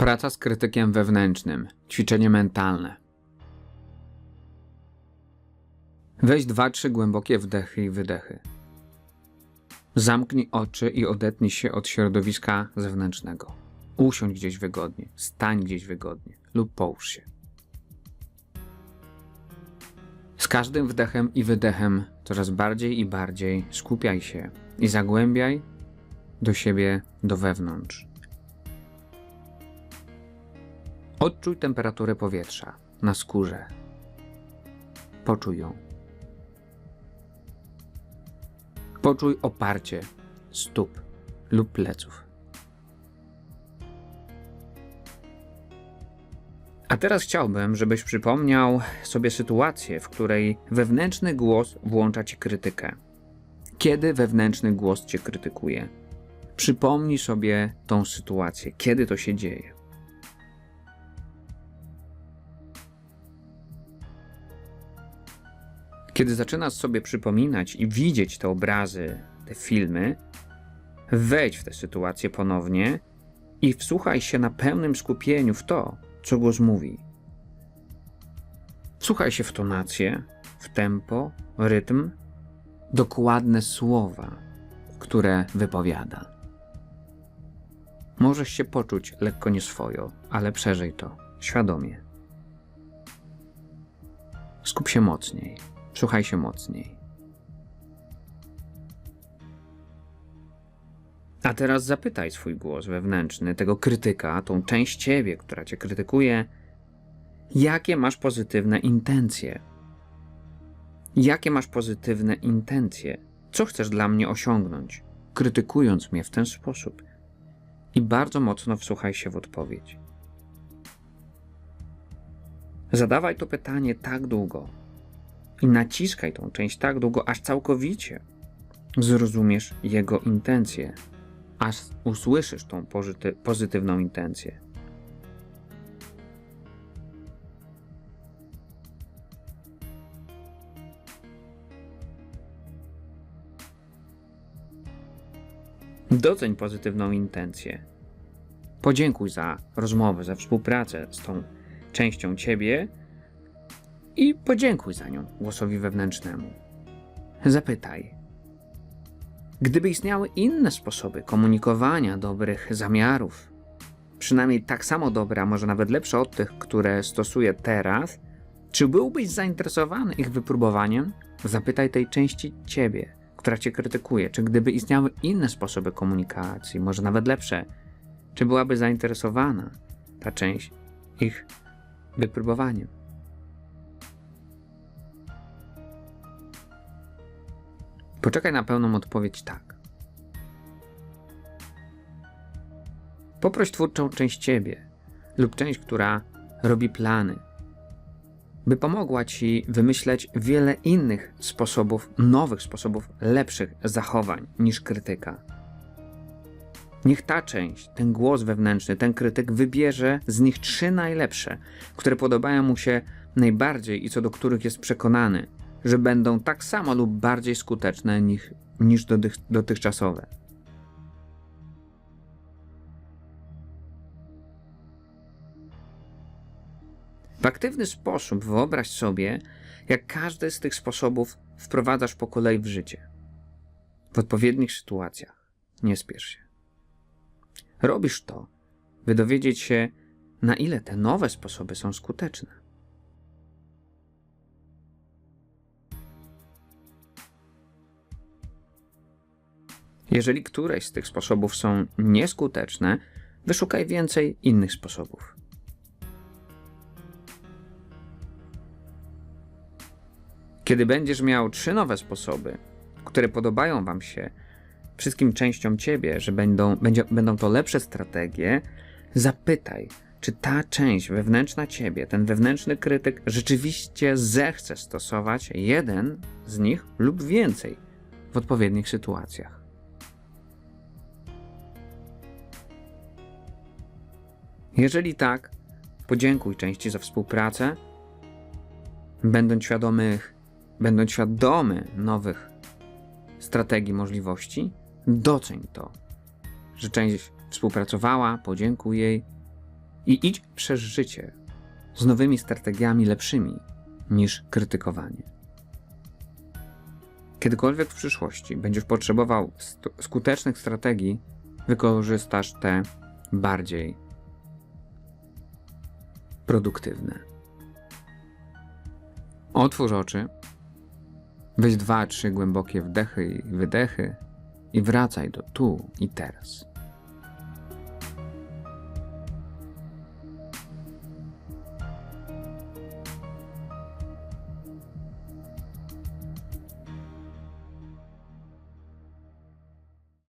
Praca z krytykiem wewnętrznym. Ćwiczenie mentalne. Weź dwa, trzy głębokie wdechy i wydechy. Zamknij oczy i odetnij się od środowiska zewnętrznego. Usiądź gdzieś wygodnie, stań gdzieś wygodnie lub połóż się. Z każdym wdechem i wydechem coraz bardziej i bardziej skupiaj się i zagłębiaj do siebie, do wewnątrz. Odczuj temperaturę powietrza na skórze. Poczuj ją. Poczuj oparcie stóp lub pleców. A teraz chciałbym, żebyś przypomniał sobie sytuację, w której wewnętrzny głos włącza ci krytykę. Kiedy wewnętrzny głos cię krytykuje? Przypomnij sobie tą sytuację, kiedy to się dzieje. Kiedy zaczynasz sobie przypominać i widzieć te obrazy, te filmy, wejdź w tę sytuację ponownie i wsłuchaj się na pełnym skupieniu w to, co głos mówi. Wsłuchaj się w tonację, w tempo, rytm, dokładne słowa, które wypowiada. Możesz się poczuć lekko nieswojo, ale przeżyj to świadomie. Skup się mocniej. Słuchaj się mocniej. A teraz zapytaj swój głos wewnętrzny, tego krytyka, tą część ciebie, która cię krytykuje, jakie masz pozytywne intencje. Jakie masz pozytywne intencje? Co chcesz dla mnie osiągnąć, krytykując mnie w ten sposób? I bardzo mocno wsłuchaj się w odpowiedź. Zadawaj to pytanie tak długo, i naciskaj tą część tak długo, aż całkowicie zrozumiesz jego intencje, aż usłyszysz tą pozyty- pozytywną intencję. Doceń pozytywną intencję. Podziękuj za rozmowę, za współpracę z tą częścią ciebie, i podziękuj za nią głosowi wewnętrznemu. Zapytaj. Gdyby istniały inne sposoby komunikowania dobrych zamiarów, przynajmniej tak samo dobre, a może nawet lepsze od tych, które stosuję teraz, czy byłbyś zainteresowany ich wypróbowaniem? Zapytaj tej części ciebie, która cię krytykuje, czy gdyby istniały inne sposoby komunikacji, może nawet lepsze, czy byłaby zainteresowana ta część ich wypróbowaniem? Poczekaj na pełną odpowiedź tak. Poproś twórczą część ciebie lub część, która robi plany, by pomogła ci wymyśleć wiele innych sposobów, nowych sposobów, lepszych zachowań niż krytyka. Niech ta część, ten głos wewnętrzny, ten krytyk wybierze z nich trzy najlepsze, które podobają mu się najbardziej i co do których jest przekonany, że będą tak samo lub bardziej skuteczne niż, niż dotych, dotychczasowe. W aktywny sposób wyobraź sobie, jak każdy z tych sposobów wprowadzasz po kolei w życie. W odpowiednich sytuacjach. Nie spiesz się. Robisz to, by dowiedzieć się, na ile te nowe sposoby są skuteczne. Jeżeli któreś z tych sposobów są nieskuteczne, wyszukaj więcej innych sposobów. Kiedy będziesz miał trzy nowe sposoby, które podobają Wam się wszystkim częściom Ciebie, że będą, będzie, będą to lepsze strategie, zapytaj, czy ta część wewnętrzna Ciebie, ten wewnętrzny krytyk rzeczywiście zechce stosować jeden z nich lub więcej w odpowiednich sytuacjach. Jeżeli tak, podziękuj części za współpracę, będąc świadomych, będąc świadomy nowych strategii, możliwości, doceń to, że część współpracowała, podziękuj jej I idź przez życie z nowymi strategiami lepszymi niż krytykowanie. Kiedykolwiek w przyszłości będziesz potrzebował skutecznych strategii, wykorzystasz te bardziej produktywne. Otwórz oczy, weź dwa, trzy głębokie wdechy i wydechy i wracaj do tu i teraz.